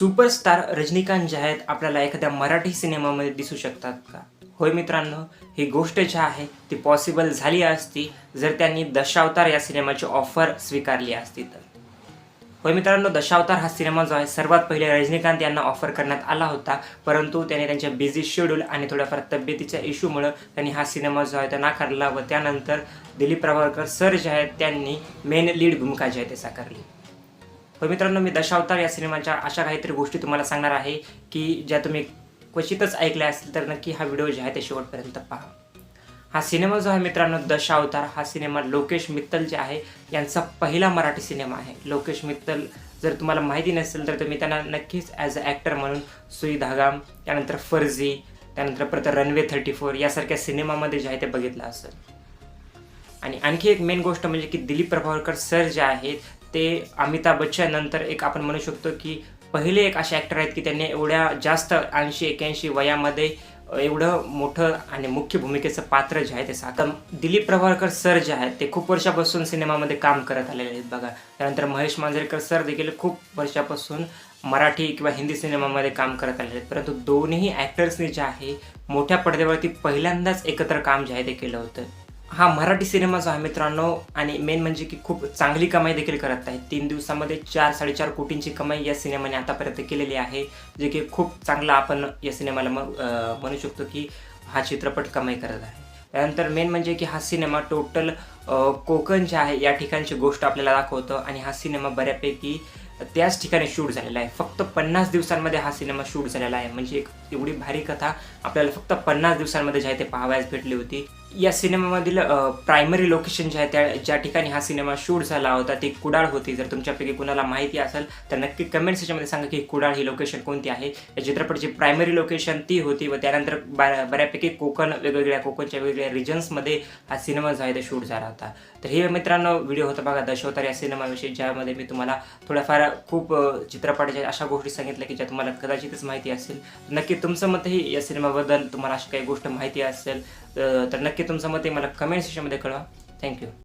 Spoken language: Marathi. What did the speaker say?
सुपरस्टार रजनीकांत जे आहेत आपल्याला एखाद्या मराठी सिनेमामध्ये दिसू शकतात का? होय मित्रांनो ही गोष्ट जी आहे ती पॉसिबल झाली असती जर त्यांनी दशावतार या सिनेमाची ऑफर स्वीकारली असती तर. होय मित्रांनो दशावतार हा सिनेमा जो आहे सर्वात पहिले रजनीकांत यांना ऑफर करण्यात आला होता परंतु त्याने त्यांच्या बिझी शेड्यूल आणि थोड्याफार तब्येतीच्या इश्यूमुळं त्यांनी हा सिनेमा जो आहे तो नाकारला व त्यानंतर दिलीप प्रभावकर सर जे आहेत त्यांनी मेन लीड भूमिका जी आहे ते साकारली. तर मित्रांनो मी दशावतार या सिनेमाच्या अशा काहीतरी गोष्टी तुम्हाला सांगणार आहे की ज्या तुम्ही क्वचितच ऐकल्या असतील तर नक्की हा व्हिडिओ जे आहे ते शेवटपर्यंत पहा. हा सिनेमा जो आहे मित्रांनो दशावतार हा सिनेमा लोकेश मित्तल जे आहे यांचा पहिला मराठी सिनेमा आहे. लोकेश मित्तल जर तुम्हाला माहिती नसेल तर तुम्ही त्यांना नक्कीच ॲज अ ॲक्टर म्हणून सुई धागाम त्यानंतर फर्जी त्यानंतर परत रनवे थर्टी फोर यासारख्या सिनेमामध्ये जे आहे ते बघितलं असेल. आणि आणखी एक मेन गोष्ट म्हणजे की दिलीप प्रभावळकर सर जे आहेत ते अमिताभ बच्चन नंतर एक आपण म्हणू शकतो की पहिले एक असे ॲक्टर आहेत की त्यांनी एवढ्या जास्त ऐंशी एक्याऐंशी वयामध्ये एवढं मोठं आणि मुख्य भूमिकेचं पात्र जे आहे ते साकम दिलीप प्रभावळकर सर जे आहेत ते खूप वर्षापासून सिनेमामध्ये काम करत आलेले आहेत बघा. त्यानंतर महेश मांजरेकर सर देखील खूप वर्षापासून मराठी किंवा हिंदी सिनेमामध्ये काम करत आलेले आहेत. परंतु दोन्ही ॲक्टर्सनी जे आहे मोठ्या पडद्यावरती पहिल्यांदाच एकत्र काम जे आहे ते केलं होतं. हा मराठी सिनेमा जो आहे मित्रांनो आणि मेन म्हणजे की खूप चांगली कमाई देखील करत आहे. तीन दिवसामध्ये चार साडेचार कोटींची कमाई या सिनेमाने आतापर्यंत केलेली आहे जे की खूप चांगला आपण या सिनेमाला मग म्हणू शकतो की हा चित्रपट कमाई करत आहे. त्यानंतर मेन म्हणजे की हा सिनेमा टोटल कोकण जे आहे या ठिकाणची गोष्ट आपल्याला दाखवतो आणि हा सिनेमा बऱ्यापैकी त्याच ठिकाणी शूट झालेला आहे. फक्त पन्नास दिवसांमध्ये हा सिनेमा शूट झालेला आहे. म्हणजे एक एवढी भारी कथा आपल्याला फक्त पन्नास दिवसांमध्ये जे आहे ते पाहावयास भेटली होती. या सिनेमामधील प्रायमरी लोकेशन जे आहे त्या ज्या ठिकाणी हा सिनेमा शूट झाला होता ती कुडाळ होती. जर तुमच्यापैकी कुणाला माहिती असेल तर नक्की कमेंट सेक्शनमध्ये सांगा की कुडाळ ही लोकेशन कोणती आहे. या चित्रपटाची प्रायमरी लोकेशन ती होती व त्यानंतर बऱ्या- बऱ्यापैकी कोकण वेगवेगळ्या कोकणच्या वेगवेगळ्या रिजन्समध्ये हा सिनेमा जो आहे तो शूट झाला होता. तर हे मित्रांनो व्हिडिओ होता बघा दशवतार या सिनेमाविषयी ज्यामध्ये मी तुम्हाला थोड्याफार खूप चित्रपटाच्या अशा गोष्टी सांगितल्या की ज्या तुम्हाला कदाचितच माहिती असेल. नक्की तुमचं मतही या सिनेमाबद्दल तुम्हाला अशी काही गोष्ट माहिती असेल तर नक्की तुमचं मत मला कमेंट सेक्शनमध्ये कळवा. थँक्यू